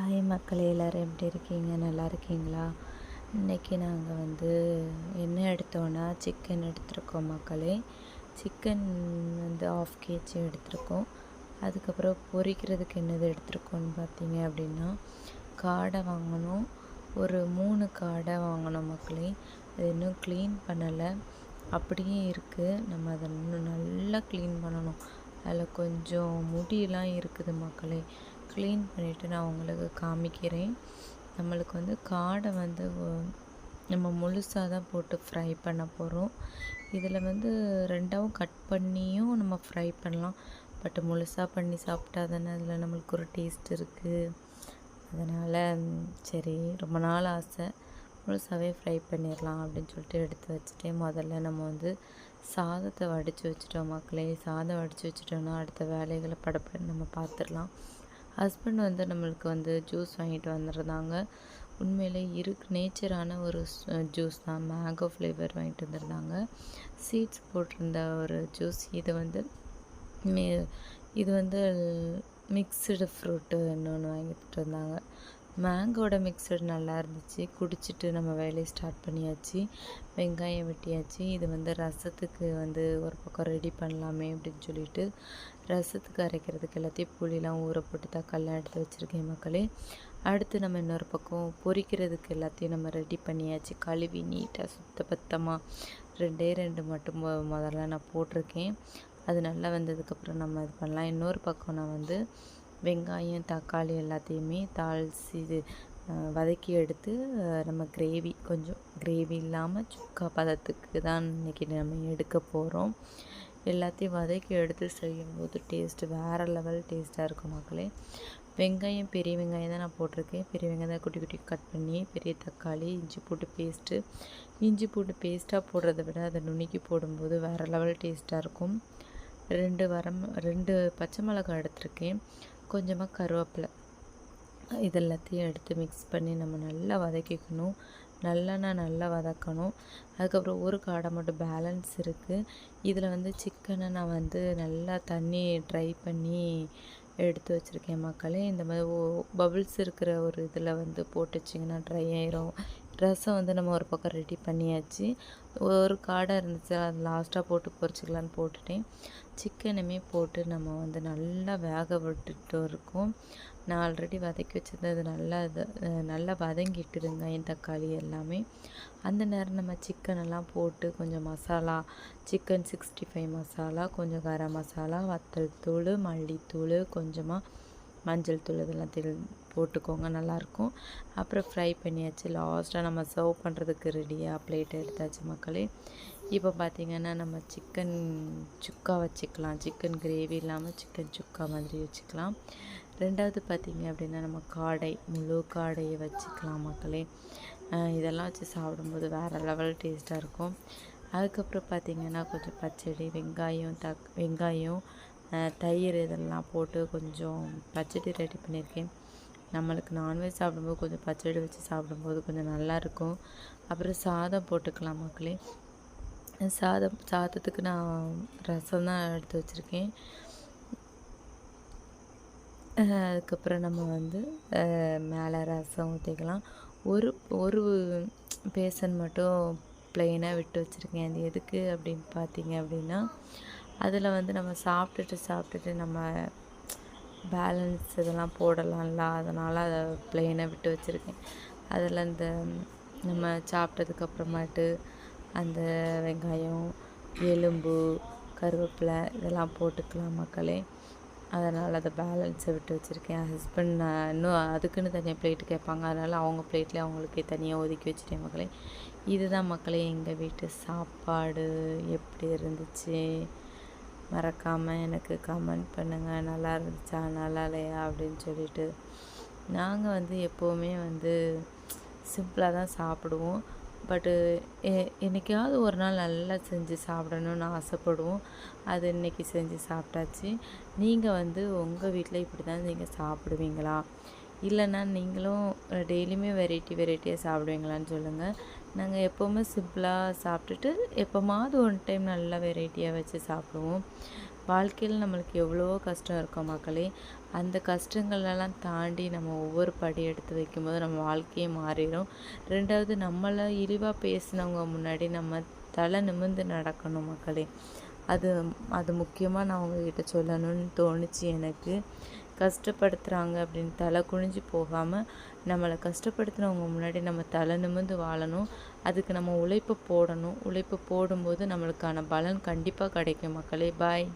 Hi மக்களே எல்லோரும் எப்படி இருக்கீங்க? நல்லா இருக்கீங்களா? இன்றைக்கி நாங்கள் வந்து என்ன எடுத்தோன்னா சிக்கன் எடுத்திருக்கோம் மக்களே. சிக்கன் வந்து ஆஃப் கேஜி எடுத்திருக்கோம். அதுக்கப்புறம் பொரிக்கிறதுக்கு என்னது எடுத்திருக்கோன்னு பார்த்தீங்க அப்படின்னா காடை வாங்கணும். ஒரு மூணு காடை வாங்கினோம் மக்களே. அது இன்னும் க்ளீன் பண்ணலை. அப்படியே இருக்குது நம்ம அதை இன்னும் நல்லா க்ளீன் பண்ணணும். அதில் கொஞ்சம் முடியெல்லாம் இருக்குது மக்களே. க்ளீன் பண்ணிவிட்டு நான் உங்களுக்கு காமிக்கிறேன். நம்மளுக்கு வந்து காடை வந்து நம்ம முழுசாக தான் போட்டு ஃப்ரை பண்ண போகிறோம் இதில் வந்து ரெண்டாவும் கட் பண்ணியும் நம்ம ஃப்ரை பண்ணலாம். பட் முழுசாக பண்ணி சாப்பிட்டா தானே அதில் நம்மளுக்கு ஒரு டேஸ்ட் இருக்குது அதனால் சரி ரொம்ப நாள் ஆசை. முழுசாகவே ஃப்ரை பண்ணிடலாம் அப்படின்னு சொல்லிட்டு எடுத்து வச்சுட்டேன். முதல்ல நம்ம வந்து சாதத்தை வடித்து வச்சுட்டோம் மக்களே. சாதம் வடித்து வச்சுட்டோன்னா அடுத்த வேலைகளை படப்பட நம்ம பார்த்துடலாம் ஹஸ்பண்ட் வந்து நம்மளுக்கு வந்து ஜூஸ் வாங்கிட்டு வந்துருந்தாங்க. உண்மையிலே இருக்கு. நேச்சரான ஒரு ஜூஸ் தான். மேங்கோ ஃப்ளேவர் வாங்கிட்டு வந்திருந்தாங்க. சீட்ஸ் போட்டிருந்த ஒரு ஜூஸ் இது வந்து இது வந்து மிக்சடு ஃப்ரூட்டு இன்னொன்று வாங்கிட்டு வந்தாங்க. மேங்கோட மிக்சர் நல்லா இருந்துச்சு. குடிச்சிட்டு நம்ம வேலையை ஸ்டார்ட் பண்ணியாச்சு. வெங்காயம் வெட்டியாச்சு. இது வந்து ரசத்துக்கு வந்து ஒரு பக்கம் ரெடி பண்ணலாமே அப்படின்னு சொல்லிட்டு ரசத்துக்கு அரைக்கிறதுக்கு எல்லாத்தையும் புளிலாம் ஊற போட்டு தக்காளிலாம் எடுத்து வச்சுருக்கேன் மக்களே. அடுத்து நம்ம இன்னொரு பக்கம் பொரிக்கிறதுக்கு எல்லாத்தையும் நம்ம ரெடி பண்ணியாச்சு. கழுவி நீட்டாக சுத்த பத்தமாக ரெண்டே ரெண்டு மட்டும் முதல்ல நான் போட்டிருக்கேன். அது நல்லா வந்ததுக்கப்புறம் நம்ம இது பண்ணலாம். இன்னொரு பக்கம் நான் வந்து வெங்காயம் தக்காளி எல்லாத்தையுமே தாளித்து இது வதக்கி எடுத்து நம்ம கிரேவி கொஞ்சம் கிரேவி இல்லாமல் சுக்கா பதத்துக்கு தான் இன்றைக்கி நம்ம எடுக்க போகிறோம் எல்லாத்தையும் வதக்கி எடுத்து செய்யும்போது டேஸ்ட்டு வேறு லெவல் டேஸ்ட்டாக இருக்கும் மக்களே. வெங்காயம் பெரிய வெங்காயம் தான் நான் போட்டிருக்கேன். பெரிய வெங்காயம் தான் குட்டி குட்டி கட் பண்ணி பெரிய தக்காளி இஞ்சி போட்டு பேஸ்ட்டு இஞ்சி போட்டு பேஸ்ட்டாக போடுறத விட அதை நுணுக்கி போடும்போது வேறு லெவல் டேஸ்ட்டாக இருக்கும். ரெண்டு வரம் ரெண்டு பச்சை மிளகாய் எடுத்திருக்கேன். கொஞ்சமாக கருவேப்பிலை. இதெல்லாத்தையும் எடுத்து மிக்ஸ் பண்ணி நம்ம நல்லா வதக்கிக்கணும். நல்லெண்ணெய் நல்லா வதக்கணும். அதுக்கப்புறம் ஒரு காடை மட்டும் பேலன்ஸ் இருக்குது இதில் வந்து சிக்கனை நான் வந்து நல்லா தண்ணி ட்ரை பண்ணி எடுத்து வச்சுருக்கேன் மக்களே. இந்த மாதிரி ஓ பபுள்ஸ் இருக்கிற ஒரு இதில் வந்து போட்டு வச்சிங்கன்னா ட்ரை ஆயிரும். ரசம் வந்து நம்ம ஒரு பக்கம் ரெடி பண்ணியாச்சு. ஒரு காடை இருந்துச்சு அது லாஸ்ட்டாக போட்டு பொறிச்சிக்கலான்னு போட்டுட்டேன். சிக்கனுமே போட்டு நம்ம வந்து நல்லா வேக விட்டுட்டு இருக்கோம். நான் ஆல்ரெடி வதக்கி வச்சுருந்தது நல்லா இது நல்லா வதங்கிட்டு வெங்காயம் தக்காளி எல்லாமே. அந்த நேரம் நம்ம சிக்கனெல்லாம் போட்டு கொஞ்சம் masala chicken sixty five masala கொஞ்சம் கரம் மசாலா வத்தல் தூள் மல்லித்தூள் கொஞ்சமாக மஞ்சள் தூள் இதெல்லாம் தெளி போட்டுக்கோங்க நல்லாயிருக்கும். அப்புறம் ஃப்ரை பண்ணியாச்சு. லாஸ்ட்டாக நம்ம சர்வ் பண்ணுறதுக்கு ரெடியாக பிளேட் எடுத்தாச்சு மக்களே. இப்போ பார்த்திங்கன்னா நம்ம சிக்கன் சுக்கா வச்சுக்கலாம். சிக்கன் கிரேவி இல்லாமல் சிக்கன் சுக்கா மாதிரி வச்சுக்கலாம். ரெண்டாவது பார்த்திங்க அப்படின்னா நம்ம காடை முழு காடையை வச்சுக்கலாம் மக்களே. இதெல்லாம் வச்சு சாப்பிடும்போது வேறு லெவல் டேஸ்ட்டாக இருக்கும். அதுக்கப்புறம் பார்த்திங்கன்னா கொஞ்சம் பச்சடி வெங்காயம் தக் வெங்காயம் தயிர் இதெல்லாம் போட்டு கொஞ்சம் பச்சடி ரெடி பண்ணியிருக்கேன். நம்மளுக்கு நான்வெஜ் சாப்பிடும்போது கொஞ்சம் பச்சடி வச்சு சாப்பிடும்போது கொஞ்சம் நல்லாயிருக்கும். அப்புறம் சாதம் போட்டுக்கலாம் மக்களே. சாதம் சாதத்துக்கு நான் ரசம் தான் எடுத்து வச்சுருக்கேன். அதுக்கப்புறம் நம்ம வந்து மேலே ரசம் ஊற்றிக்கலாம் ஒரு ஒரு பேசன் மட்டும் ப்ளெயினாக விட்டு வச்சுருக்கேன். அது எதுக்கு அப்படின்னு பார்த்தீங்க அப்படின்னா அதில் வந்து நம்ம சாப்பிட்டுட்டு சாப்பிட்டுட்டு நம்ம பேலன்ஸ் இதெல்லாம் போடலாம்ல. அதனால் அதை பிளெயினை விட்டு வச்சுருக்கேன். அதில் இந்த நம்ம சாப்பிட்டதுக்கப்புறமாட்டு அந்த வெங்காயம் எலும்பு கருவேப்பிலை இதெல்லாம் போட்டுக்கலாம் மக்களே. அதனால் அதை பேலன்ஸை விட்டு வச்சுருக்கேன். ஹஸ்பண்ட் நான் இன்னும் அதுக்குன்னு தனியாக பிளேட்டு கேட்பாங்க. அதனால் அவங்க பிளேட்லேயே அவங்களுக்கே தனியாக ஒதுக்கி வச்சுட்டேன் மக்களே. இதுதான் மக்களே எங்கள் வீட்டு சாப்பாடு. எப்படி இருந்துச்சு? மறக்காமல் எனக்கு கமெண்ட் பண்ணுங்கள் நல்லா இருந்துச்சா? நல்லா இல்லையா? அப்படின்னு சொல்லிட்டு. நாங்கள் வந்து எப்போவுமே வந்து சிம்பிளாக தான் சாப்பிடுவோம். பட்டு என்றைக்காவது ஒரு நாள் நல்லா செஞ்சு சாப்பிடணுன்னு ஆசைப்படுவோம். அது இன்றைக்கி செஞ்சு சாப்பிட்டாச்சு. நீங்கள் வந்து உங்கள் வீட்டில் இப்படி தான் நீங்கள் சாப்பிடுவீங்களா? இல்லைன்னா நீங்களும் டெய்லியுமே வெரைட்டி வெரைட்டியாக சாப்பிடுவீங்களான்னு சொல்லுங்கள் நாங்கள் எப்போவுமே சிம்பிளாக சாப்பிட்டுட்டு எப்போமாவது ஒன் டைம் நல்லா வெரைட்டியாக வச்சு சாப்பிடுவோம். வாழ்க்கையில் நம்மளுக்கு எவ்வளவோ கஷ்டம் இருக்கும் மக்களே. அந்த கஷ்டங்களெல்லாம் தாண்டி நம்ம ஒவ்வொரு படி எடுத்து வைக்கும்போது நம்ம வாழ்க்கையே மாறிடும். ரெண்டாவது நம்மளை இழிவாக பேசினவங்க முன்னாடி நம்ம தலை நிமிர்ந்து நடக்கணும் மக்களே. அது அது முக்கியமாக நான் உங்ககிட்ட சொல்லணும்னு தோணுச்சு எனக்கு. கஷ்டப்படுத்துகிறாங்க அப்படின்னு தலை குனிஞ்சு போகாமல் நம்மளை கஷ்டப்படுத்துனவங்க முன்னாடி நம்ம தலை நிமிர்ந்து வாழணும். அதுக்கு நம்ம உழைப்பு போடணும். உழைப்பு போடும்போது நம்மளுக்கான பலன் கண்டிப்பாக கிடைக்கும் மக்களே. பாய்